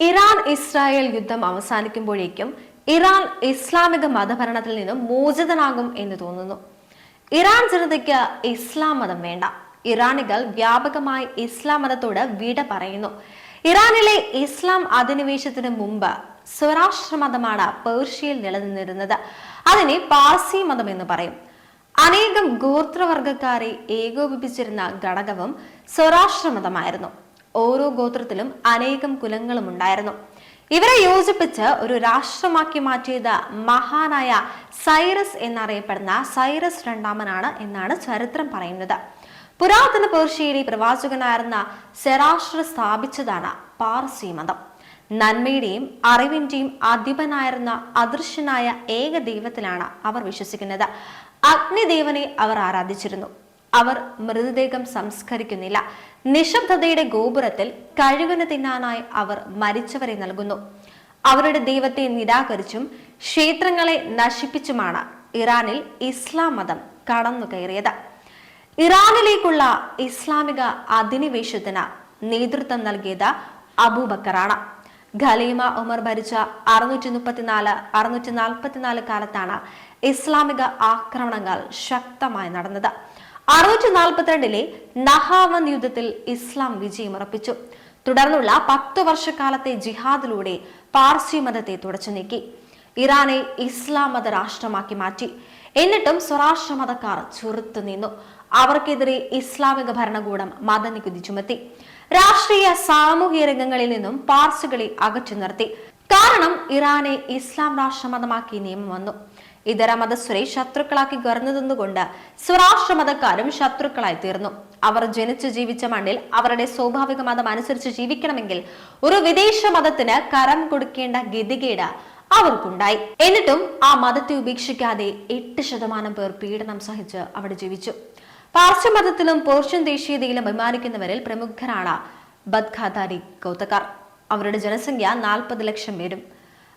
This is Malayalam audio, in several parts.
ഇറാൻ ഇസ്രായേൽ യുദ്ധം അവസാനിക്കുമ്പോഴേക്കും ഇറാൻ ഇസ്ലാമിക മതഭരണത്തിൽ നിന്നും മോചിതനാകും എന്ന് തോന്നുന്നു. ഇറാൻ ജനതയ്ക്ക് ഇസ്ലാം മതം വേണ്ട. ഇറാനികൾ വ്യാപകമായി ഇസ്ലാം മതത്തോട് വിട പറയുന്നു. ഇറാനിലെ ഇസ്ലാം അധിനിവേശത്തിന് മുമ്പ് സ്വരാഷ്ട്ര മതമാണ് പേർഷ്യയിൽ നിലനിന്നിരുന്നത്. അതിനെ പാർസി മതം എന്ന് പറയും. അനേകം ഗോത്രവർഗക്കാരെ ഏകോപിപ്പിച്ചിരുന്ന ഘടകവും സ്വരാഷ്ട്ര മതമായിരുന്നു. ഓരോ ഗോത്രത്തിലും അനേകം കുലങ്ങളും ഉണ്ടായിരുന്നു. ഇവരെ യോജിപ്പിച്ച് ഒരു രാഷ്ട്രമാക്കി മാറ്റിയത് മഹാനായ സൈറസ് എന്നറിയപ്പെടുന്ന സൈറസ് രണ്ടാമനാണ് എന്നാണ് ചരിത്രം പറയുന്നത്. പുരാതന പേർഷ്യയിലെ പ്രവാചകനായിരുന്ന സെറാഷ്ട്ര സ്ഥാപിച്ചതാണ് പാർസി മതം. നന്മയുടെയും അറിവിന്റെയും അധിപനായിരുന്ന അദൃശ്യനായ ഏക ദൈവത്തിലാണ് അവർ വിശ്വസിക്കുന്നത്. അഗ്നിദേവനെ അവർ ആരാധിച്ചിരുന്നു. അവർ മൃതദേഹം സംസ്കരിക്കുന്നില്ല. നിശബ്ദതയുടെ ഗോപുരത്തിൽ കഴിവിന് തിന്നാനായി അവർ മരിച്ചവരെ നൽകുന്നു. അവരുടെ ദൈവത്തെ നിരാകരിച്ചും ക്ഷേത്രങ്ങളെ നശിപ്പിച്ചുമാണ് ഇറാനിൽ ഇസ്ലാം മതം കടന്നു കയറിയത് ഇറാനിലേക്കുള്ള ഇസ്ലാമിക അധിനിവേശത്തിന് നേതൃത്വം നൽകിയത് അബൂബക്കറാണ്. ഖലീമ ഉമർ ഭരിച്ച അറുന്നൂറ്റി മുപ്പത്തിനാല് അറുന്നൂറ്റി നാൽപ്പത്തിനാല് കാലത്താണ് ഇസ്ലാമിക ആക്രമണങ്ങൾ ശക്തമായി നടന്നത്. അറുന്നൂറ്റി നാൽപ്പത്തിരണ്ടിലെ നഹാവൻ യുദ്ധത്തിൽ ഇസ്ലാം വിജയമുറപ്പിച്ചു തുടർന്നുള്ള പത്തു വർഷക്കാലത്തെ ജിഹാദിലൂടെ പാർസി മതത്തെ തുടച്ചു നീക്കി. ഇറാനെ ഇസ്ലാം മത രാഷ്ട്രമാക്കി മാറ്റി. എന്നിട്ടും സ്വരാഷ്ട്ര മതക്കാർ ചെറുത്തു നിന്നു. അവർക്കെതിരെ ഇസ്ലാമിക ഭരണകൂടം മതനികുതി ചുമത്തി. രാഷ്ട്രീയ സാമൂഹിക രംഗങ്ങളിൽ നിന്നും പാർസികളെ അകറ്റി നിർത്തി. കാരണം ഇറാനെ ഇസ്ലാം രാഷ്ട്രമതമാക്കി നിയമം വന്നു. ഇതര മതസ്ഥരെ ശത്രുക്കളാക്കി കയറുന്നതെന്നുകൊണ്ട് സ്വരാഷ്ട്ര മതക്കാരും ശത്രുക്കളായി തീർന്നു. അവർ ജനിച്ചു ജീവിച്ച മണ്ണിൽ അവരുടെ സ്വാഭാവിക മതം അനുസരിച്ച് ജീവിക്കണമെങ്കിൽ ഒരു വിദേശ മതത്തിന് കരം കൊടുക്കേണ്ട ഗതികേട് അവർക്കുണ്ടായി. എന്നിട്ടും ആ മതത്തെ ഉപേക്ഷിക്കാതെ എട്ട് ശതമാനം പേർ പീഡനം സഹിച്ച് അവിടെ ജീവിച്ചു. പാർശ്വ പോർഷ്യൻ പേർഷ്യൻ ദേശീയതയിലും അഭിമാനിക്കുന്നവരിൽ പ്രമുഖരാണ് ബദ്ഖാദാരി ഗൗതക്കാർ. അവരുടെ ജനസംഖ്യ നാൽപ്പത് ലക്ഷം പേരും.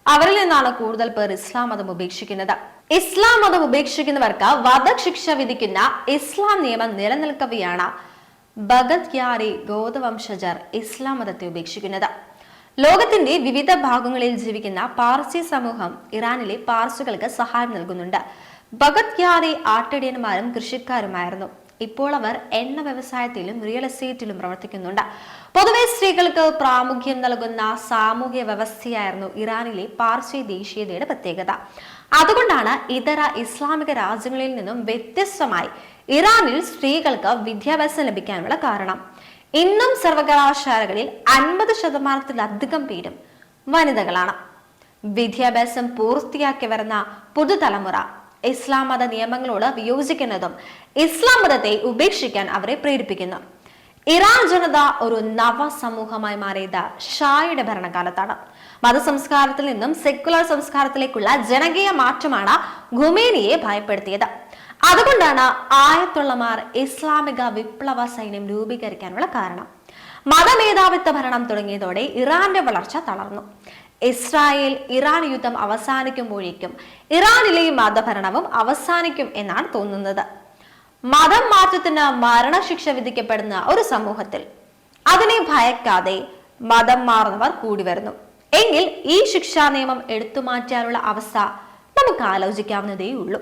അവരിൽ നിന്നാണ് കൂടുതൽ പേർ ഇസ്ലാം മതം ഉപേക്ഷിക്കുന്നത്. ഇസ്ലാം മതം ഉപേക്ഷിക്കുന്നവർക്ക് വധശിക്ഷ വിധിക്കുന്ന ഇസ്ലാം നിയമം നിലനിൽക്കവെയാണ് ഭഗത് യാരി ഗോതവംശജർ ഇസ്ലാം മതത്തെ ഉപേക്ഷിക്കുന്നത്. ലോകത്തിന്റെ വിവിധ ഭാഗങ്ങളിൽ ജീവിക്കുന്ന പാർസി സമൂഹം ഇറാനിലെ പാർസികൾക്ക് സഹായം നൽകുന്നുണ്ട്. ഭഗത് യാരി ആട്ടിടയന്മാരും കൃഷിക്കാരുമായിരുന്നു. ഇപ്പോൾ അവർ എണ്ണ വ്യവസായത്തിലും റിയൽ എസ്റ്റേറ്റിലും പ്രവർത്തിക്കുന്നുണ്ട്. പൊതുവെ സ്ത്രീകൾക്ക് പ്രാമുഖ്യം നൽകുന്ന സാമൂഹ്യ വ്യവസ്ഥയായിരുന്നു ഇറാനിലെ പാർശ്വ ദേശീയതയുടെ പ്രത്യേകത. അതുകൊണ്ടാണ് ഇതര ഇസ്ലാമിക രാജ്യങ്ങളിൽ നിന്നും വ്യത്യസ്തമായി ഇറാനിൽ സ്ത്രീകൾക്ക് വിദ്യാഭ്യാസം ലഭിക്കാനുള്ള കാരണം. ഇന്നും സർവകലാശാലകളിൽ അൻപത് ശതമാനത്തിലധികം പേരും വനിതകളാണ്. വിദ്യാഭ്യാസം പൂർത്തിയാക്കി വരുന്ന പുതുതലമുറ ഇസ്ലാം മത നിയമങ്ങളോട് വിയോജിക്കുന്നതും ഇസ്ലാം മതത്തെ ഉപേക്ഷിക്കാൻ അവരെ പ്രേരിപ്പിക്കുന്നു. ഇറാൻ ജനത ഒരു നവ സമൂഹമായി മാറിയത് ഷായുടെ ഭരണകാലത്താണ്. മതസംസ്കാരത്തിൽ നിന്നും സെക്കുലർ സംസ്കാരത്തിലേക്കുള്ള ജനകീയ മാറ്റമാണ് ഖുമേനിയെ ഭയപ്പെടുത്തിയത്. അതുകൊണ്ടാണ് ആയത്തുള്ളമാർ ഇസ്ലാമിക വിപ്ലവ സൈന്യം രൂപീകരിക്കാനുള്ള കാരണം. മതമേധാവിത്വ ഭരണം തുടങ്ങിയതോടെ ഇറാന്റെ വളർച്ച തളർന്നു. ഇസ്രായേൽ ഇറാൻ യുദ്ധം അവസാനിക്കുമ്പോഴേക്കും ഇറാനിലെ മതഭരണവും അവസാനിക്കും എന്നാണ് തോന്നുന്നത്. മതം മാറ്റത്തിന് മരണശിക്ഷ വിധിക്കപ്പെടുന്ന ഒരു സമൂഹത്തിൽ അതിനെ ഭയക്കാതെ മതം മാറുന്നവർ കൂടി വരുന്നു. എങ്കിൽ ഈ ശിക്ഷാ നിയമം എടുത്തു മാറ്റാനുള്ള അവസ്ഥ നമുക്ക് ആലോചിക്കാവുന്നതേ ഉള്ളൂ